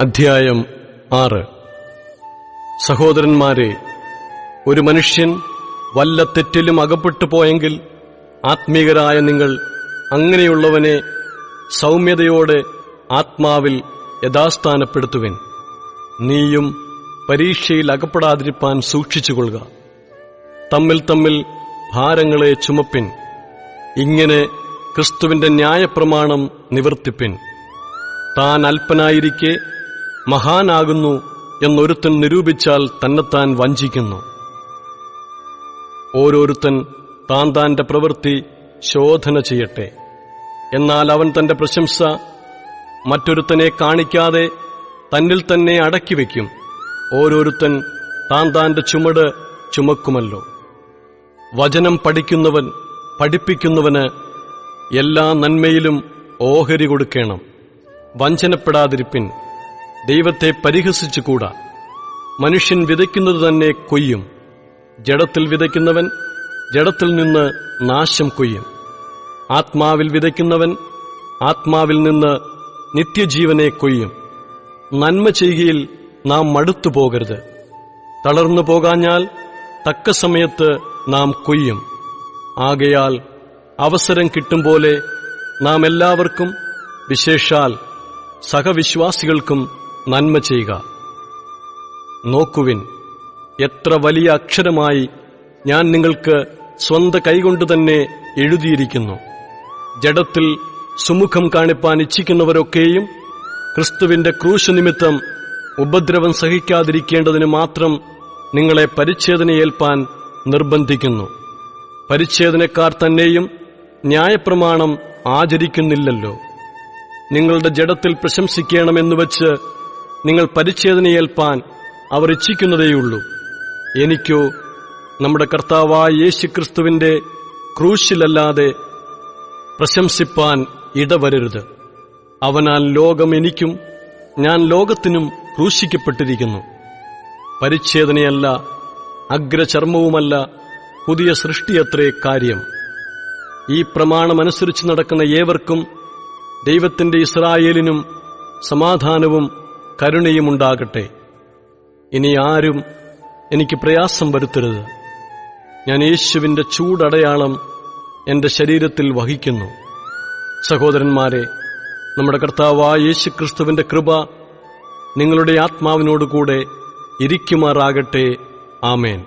അധ്യായം ആറ്. സഹോദരന്മാരെ ഒരു മനുഷ്യൻ വല്ല തെറ്റിലും അകപ്പെട്ടു പോയെങ്കിൽ ആത്മീകരായ നിങ്ങൾ അങ്ങനെയുള്ളവനെ സൗമ്യതയോടെ ആത്മാവിൽ യഥാസ്ഥാനപ്പെടുത്തുവിൻ. നീയും പരീക്ഷയിൽ അകപ്പെടാതിരിപ്പാൻ സൂക്ഷിച്ചുകൊള്ളുക. തമ്മിൽ തമ്മിൽ ഭാരങ്ങളെ ചുമപ്പിൻ. ഇങ്ങനെ ക്രിസ്തുവിന്റെ ന്യായപ്രമാണം നിവർത്തിപ്പിൻ. താൻ അല്പനായിരിക്കെ മഹാനാകുന്നു എന്നൊരുത്തൻ നിരൂപിച്ചാൽ തന്നെത്താൻ വഞ്ചിക്കുന്നു. ഓരോരുത്തൻ താൻ താന്റെ പ്രവൃത്തി ശോധന ചെയ്യട്ടെ. എന്നാൽ അവൻ തന്റെ പ്രശംസ മറ്റൊരുത്തനെ കാണിക്കാതെ തന്നിൽ തന്നെ അടക്കി വയ്ക്കും. ഓരോരുത്തൻ താൻ താന്റെ ചുമട് ചുമക്കുമല്ലോ. വചനം പഠിക്കുന്നവൻ പഠിപ്പിക്കുന്നവന് എല്ലാ നന്മയിലും ഓഹരി കൊടുക്കണം. വഞ്ചനപ്പെടാതിരിപ്പിൻ. ദൈവത്തെ പരിഹസിച്ചുകൂടാ? മനുഷ്യൻ വിതയ്ക്കുന്നത് തന്നെ കൊയ്യും. ജഡത്തിൽ വിതയ്ക്കുന്നവൻ ജഡത്തിൽ നിന്ന് നാശം കൊയ്യും. ആത്മാവിൽ വിതയ്ക്കുന്നവൻ ആത്മാവിൽ നിന്ന് നിത്യജീവനെ കൊയ്യും. നന്മ ചെയ്യുകയിൽ നാം മടുത്തു പോകരുത് തളർന്നു പോകാഞ്ഞാൽ തക്ക സമയത്ത് നാം കൊയ്യും. ആകയാൽ അവസരം കിട്ടും പോലെ നാം എല്ലാവർക്കും വിശേഷാൽ സഹവിശ്വാസികൾക്കും നന്മ ചെയ്യുക. നോക്കുവിൻ എത്ര വലിയ അക്ഷരമായി ഞാൻ നിങ്ങൾക്ക് സ്വന്ത കൈകൊണ്ട് തന്നെ എഴുതിയിരിക്കുന്നു. ജഡത്തിൽ സുമുഖം കാണിപ്പാൻ ഇച്ഛിക്കുന്നവരൊക്കെയും ക്രിസ്തുവിന്റെ ക്രൂശ് നിമിത്തം ഉപദ്രവം സഹിക്കാതിരിക്കേണ്ടതിന് മാത്രം നിങ്ങളെ പരിച്ഛേദനയേൽപ്പാൻ നിർബന്ധിക്കുന്നു. പരിച്ഛേദനക്കാർ തന്നെയും ന്യായപ്രമാണം ആചരിക്കുന്നില്ലല്ലോ. നിങ്ങളുടെ ജഡത്തിൽ പ്രശംസിക്കണമെന്ന് വച്ച് നിങ്ങൾ പരിച്ഛേദനയേൽപ്പാൻ അവർ ഇച്ഛിക്കുന്നതേയുള്ളൂ. എനിക്കോ നമ്മുടെ കർത്താവായ യേശുക്രിസ്തുവിന്റെ ക്രൂശിലല്ലാതെ പ്രശംസിപ്പാൻ ഇടവരരുത്. അവനാൽ ലോകം എനിക്കും ഞാൻ ലോകത്തിനും ക്രൂശിക്കപ്പെട്ടിരിക്കുന്നു. പരിച്ഛേദനയല്ല അഗ്രചർമ്മവുമല്ല പുതിയ സൃഷ്ടിയത്രേ കാര്യം. ഈ പ്രമാണമനുസരിച്ച് നടക്കുന്ന ഏവർക്കും ദൈവത്തിന്റെ ഇസ്രായേലിനും സമാധാനവും കരുണയും ഉണ്ടാകട്ടെ. ഇനി ആരും എനിക്ക് പ്രയാസം വരുത്തരുത്. ഞാൻ യേശുവിന്റെ ചൂടടയാളം എന്റെ ശരീരത്തിൽ വഹിക്കുന്നു. സഹോദരന്മാരെ നമ്മുടെ കർത്താവായ യേശുക്രിസ്തുവിന്റെ കൃപ നിങ്ങളുടെ ആത്മാവിനോടുകൂടെ ഇരിക്കുമാറാകട്ടെ. ആമേൻ.